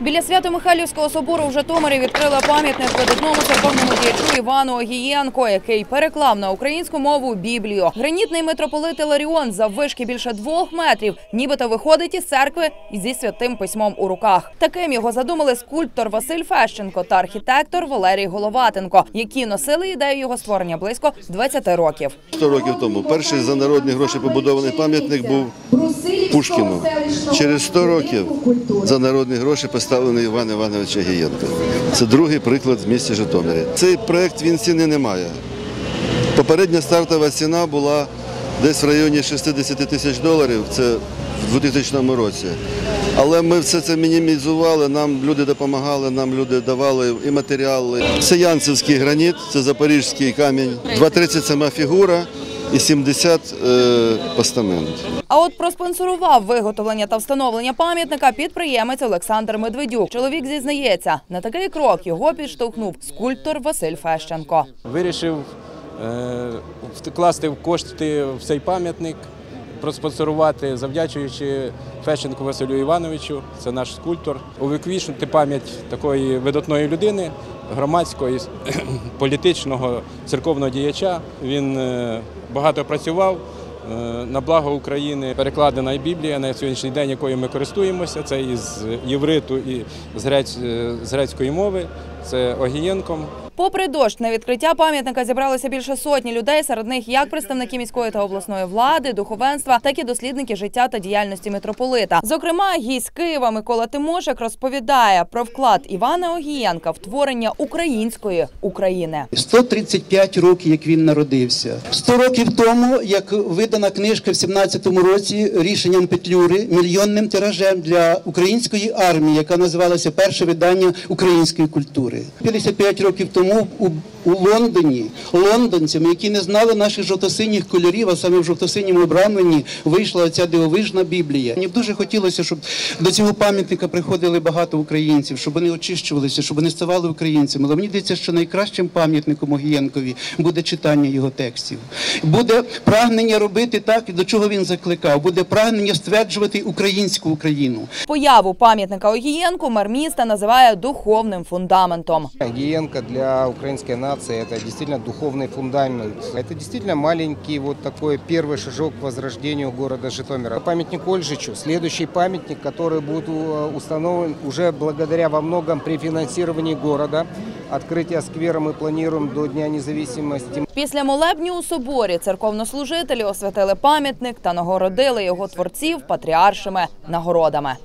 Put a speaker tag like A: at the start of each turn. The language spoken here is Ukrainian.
A: Біля Свято-Михайлівського собору в Житомирі відкрили пам'ятник видатному церковному діячу Івану Огієнко, який переклав на українську мову Біблію. Гранітний митрополит Іларіон заввишки більше двох метрів, нібито виходить із церкви зі святим письмом у руках. Таким його задумали скульптор Василь Фещенко та архітектор Валерій Головатенко, які носили ідею його створення близько 20 років.
B: 100 років тому перший за народні гроші побудований пам'ятник був Пушкіну. Через 100 років за народні гроші поставлений Іван Іванович Агієнко. Це другий приклад в місті Житомирі. Цей проект він ціни не має. Попередня стартова ціна була десь в районі 60 тисяч доларів. Це в 2000 році. Але ми все це мінімізували, нам люди допомагали, нам люди давали і матеріали. Це янцевський граніт, це запорізький камінь, 2,30 сама фігура і 70 е, постамент.
A: А от проспонсорував виготовлення та встановлення пам'ятника підприємець Олександр Медведюк. Чоловік зізнається, на такий крок його підштовхнув скульптор Василь Фещенко.
C: Вирішив е, вкласти в кошти в цей пам'ятник, проспонсорувати, завдячуючи Фещенку Василю Івановичу, це наш скульптор, увіковічнити пам'ять такої видатної людини, громадського, політичного, церковного діяча. Він е, багато працював. е, На благо України перекладена і Біблія на сьогоднішній день, якою ми користуємося. Це із євриту і з е, з грецької мови. Це Огієнком.
A: Попри дощ, на відкриття пам'ятника зібралося більше сотні людей. Серед них як представники міської та обласної влади, духовенства, так і дослідники життя та діяльності митрополита. Зокрема, гість Києва Микола Тимошик розповідає про вклад Івана Огієнка в творення української України.
D: 135 років, як він народився. 100 років тому, як видана книжка в 17-му році рішенням Петлюри мільйонним тиражем для української армії, яка називалася Перше видання української культури. 55 років тому у, у Лондоні лондонцями, які не знали наших жовто-синіх кольорів, а саме в жовто-синьому обрамленні вийшла ця дивовижна Біблія. Мені б дуже хотілося, щоб до цього пам'ятника приходили багато українців, щоб вони очищувалися, щоб вони ставали українцями. Але мені здається, що найкращим пам'ятником Огієнкові буде читання його текстів. Буде прагнення робити так, до чого він закликав. Буде прагнення стверджувати українську Україну.
A: Появу пам'ятника Огієнку мер міста називає духовним фундаментом.
E: Гиенко для украинской нации это действительно духовный фундамент. Это действительно маленький вот такой первый шажок к возрождению города Житомира. Памятник Ольжичу, следующий памятник, который будет э, установлен уже благодаря во многом при финансировании города. Открытие сквера мы планируем до Дня независимости.
A: Після молебню у соборі церковнослужителі освятили пам'ятник та нагородили його творців патріаршими нагородами.